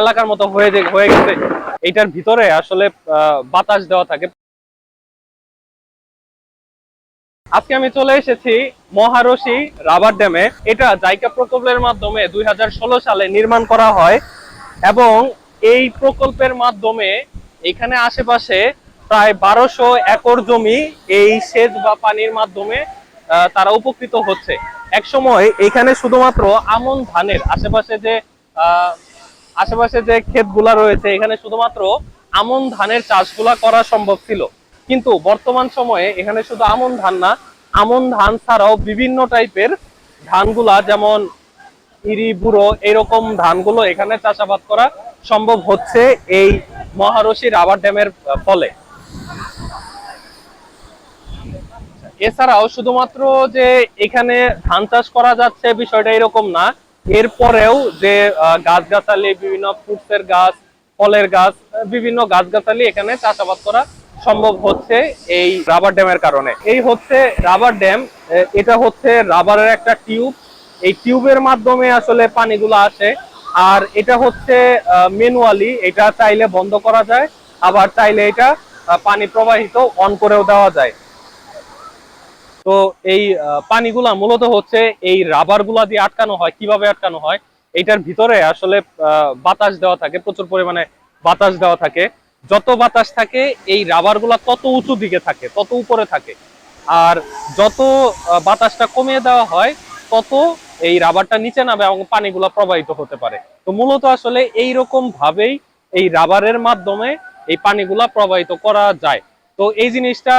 এলাকার মতো হয়ে হয়ে গেছে এটার ভিতরে আসলে বাতাস দেওয়া থাকে। আজকে আমি চলে এসেছি মহারশি রাবার ড্যামে। এটা জাইকা প্রকল্পের মাধ্যমে দুই হাজার ষোলো সালে নির্মাণ করা হয় এবং এই প্রকল্পের মাধ্যমে এখানে আশেপাশে প্রায় বারোশো একর জমি এই সেচ বা পানির মাধ্যমে তারা উপকৃত হচ্ছে। এক সময় এখানে শুধুমাত্র আমন ধানের আশেপাশে যে আশেপাশে যে ক্ষেতগুলা রয়েছে, এখানে শুধুমাত্র আমন ধানের চাষগুলা করা সম্ভব ছিল। কিন্তু বর্তমান সময়ে এখানে শুধু আমন ধান না, আমন ধান ছাড়াও বিভিন্ন টাইপের ধানগুলা, যেমন ইরি, বুড়ো, এরকম ধানগুলো এখানে চাষাবাদ করা সম্ভব হচ্ছে এই মহারশি রাবার ড্যামের ফলে। এছাড়াও শুধুমাত্র যে এখানে ধান চাষ করা যাচ্ছে বিষয়টা এরকম না এরপরেও যে গাছগাছালি, বিভিন্ন ফ্রুটসের গাছ, ফলের গাছ বিভিন্ন গাছগাছালি এখানে চাষাবাদ করা সম্ভব হচ্ছে এই রাবার ড্যামের কারণে। এই হচ্ছে রাবার ড্যাম এটা হচ্ছে রাবারের একটা টিউব। এই টিউবের মাধ্যমে আসলে পানিগুলো আসে। আর এটা হচ্ছে ম্যানুয়ালি এটা চাইলে বন্ধ করা যায়, আবার চাইলে এটা পানি প্রবাহিত অন করেও দেওয়া যায়। তো এই পানিগুলা মূলত হচ্ছে এই রাবারগুলা দিয়ে আটকানো হয়, কীভাবে আটকানো হয় এটার ভিতরে আসলে বাতাস দেওয়া থাকে, প্রচুর পরিমাণে বাতাস দেওয়া থাকে। যত বাতাস থাকে, এই রাবারগুলা তত উঁচু দিকে থাকে, তত উপরে থাকে। আর যত বাতাসটা কমিয়ে দেওয়া হয়, তত এই রাবারটা নিচে নামে এবং পানিগুলা প্রবাহিত হতে পারে। তো মূলত আসলে এই রকম ভাবেই এই রাবারের মাধ্যমে এই পানিগুলা প্রবাহিত করা যায়। তো এই জিনিসটা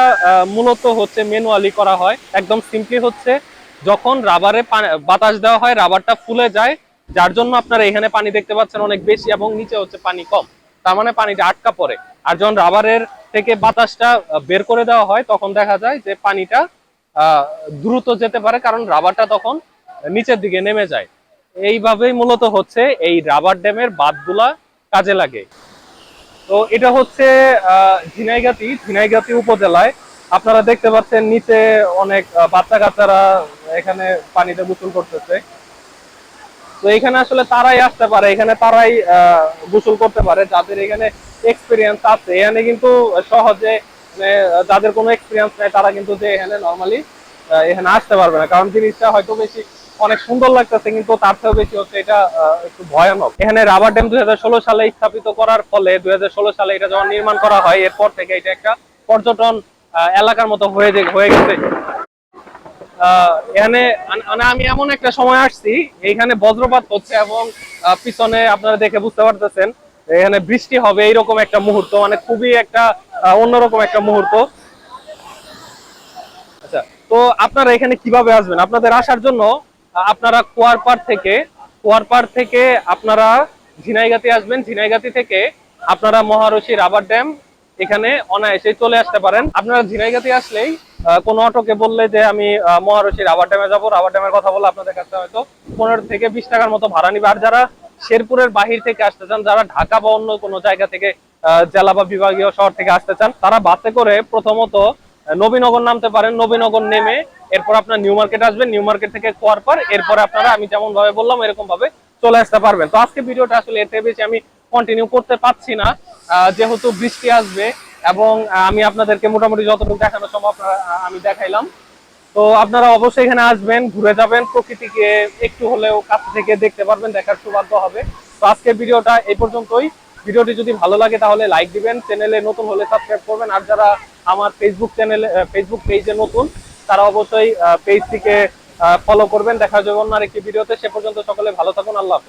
মূলত হচ্ছে ম্যানুয়ালি করা হয়। একদম সিম্পলি হচ্ছে যখন রাবারে বাতাস দেওয়া হয় রাবারটা ফুলে যায়, যার জন্য আপনারা এখানে পানি দেখতে পাচ্ছেন অনেক বেশি এবং নিচে হচ্ছে পানি কম। তার মানে পানিটা আটকা পড়ে। আর যখন রাবারের থেকে বাতাসটা বের করে দেওয়া হয়, তখন দেখা যায় যে পানিটা দ্রুত যেতে পারে, কারণ রাবারটা তখন নিচের দিকে নেমে যায়। এইভাবেই মূলত হচ্ছে এই রাবার ড্যামের বাঁধগুলা কাজে লাগে। তো এটা হচ্ছে ঝিনাইগাতি। ঝিনাইগাতি উপজেলায় আপনারা দেখতে পাচ্ছেন নিচে অনেক বাচ্চা কাচ্চারা এখানে পানিতে গোসল করতেছে। তো এখানে আসলে তারাই আসতে পারে এখানে তারাই গোসল করতে পারে। যাদের এখানে এক্সপিরিয়েন্স আছে এখানে কিন্তু সহজে মানে, যাদের কোনো এক্সপিরিয়েন্স নেই তারা কিন্তু যে এখানে নর্মালি এখানে আসতে পারবে না। কারণ জিনিসটা হয়তো বেশি অনেক সুন্দর লাগতেছে, কিন্তু তার থেকেও বেশি হচ্ছে এটা একটু ভয়ানক। এখানে রাবার ড্যাম দুই হাজার ষোলো সালে স্থাপিত করার ফলে দুই সালে এটা যখন নির্মাণ করা হয়, এরপর থেকে এটা একটা পর্যটন এলাকার মতো হয়ে হয়ে গেছে। এখানে মানে আমি এমন একটা সময় আসছি এখানে বজ্রপাত হচ্ছে এবং পিছনে আপনারা দেখে বুঝতে পারতেছেন, এখানে বৃষ্টি হবে, এইরকম একটা মুহূর্ত মানে খুবই একটা অন্যরকম একটা মুহূর্ত। আচ্ছা তো আপনারা এখানে কীভাবে আসবেন? আপনাদের আসার জন্য আপনারা কুয়ারপাড় থেকে কুয়ারপাড় থেকে আপনারা ঝিনাইগাতি আসবেন। ঝিনাইগাতি থেকে আপনারা মহারশি রাবার ড্যাম এখানে অনায়াসে চলে আসতে পারেন। আপনারা ঝিনাইগাতি আসলেই কোনো অটোকে বললে যে আমি মহারশি রাবার ড্যামে যাব, রাবার ড্যামের কথা বলে আপনাদের কাছে হয়তো পনেরো থেকে বিশ টাকার মতো ভাড়া নিবে। আর যারা শেরপুরের বাহির থেকে আসতে চান, যারা ঢাকা বা অন্য কোনো জায়গা থেকে জেলা বা বিভাগীয় শহর থেকে আসতে চান, তারা বাসে করে প্রথমত নবীনগর নামতে পারেন। নবীনগর নেমে এরপর আপনার নিউ মার্কেট আসবেন নিউ মার্কেট থেকে কুয়ারপার এরপরে আপনারা আমি যেমন ভাবে বললাম, এরকম ভাবে চলে আসতে পারবেন। তো আজকে ভিডিওটা আসলে এতে বেশি আমি কন্টিনিউ করতে পারছি না। যেহেতু বৃষ্টি আসবে এবং আমি আপনাদেরকে মোটামুটি যতটুকু দেখানো সম্ভব আমি দেখাইলাম। তো আপনারা অবশ্যই এখানে আসবেন, ঘুরে যাবেন, প্রকৃতিকে একটু হলেও কাছ থেকে দেখতে পারবেন, দেখার সৌভাগ্য হবে। তো আজকের ভিডিওটা এই পর্যন্তই। ভিডিওটি যদি ভালো লাগে তাহলে লাইক দিবেন চ্যানেলে নতুন হলে সাবস্ক্রাইব করবেন। আর যারা আমার ফেসবুক চ্যানেলে ফেসবুক পেজে নতুন তারা অবশ্যই পেজটিকে ফলো করবেন। দেখা যাবে অন্য আরেকটি ভিডিওতে। সে পর্যন্ত সকলে ভালো থাকুন। আল্লাহ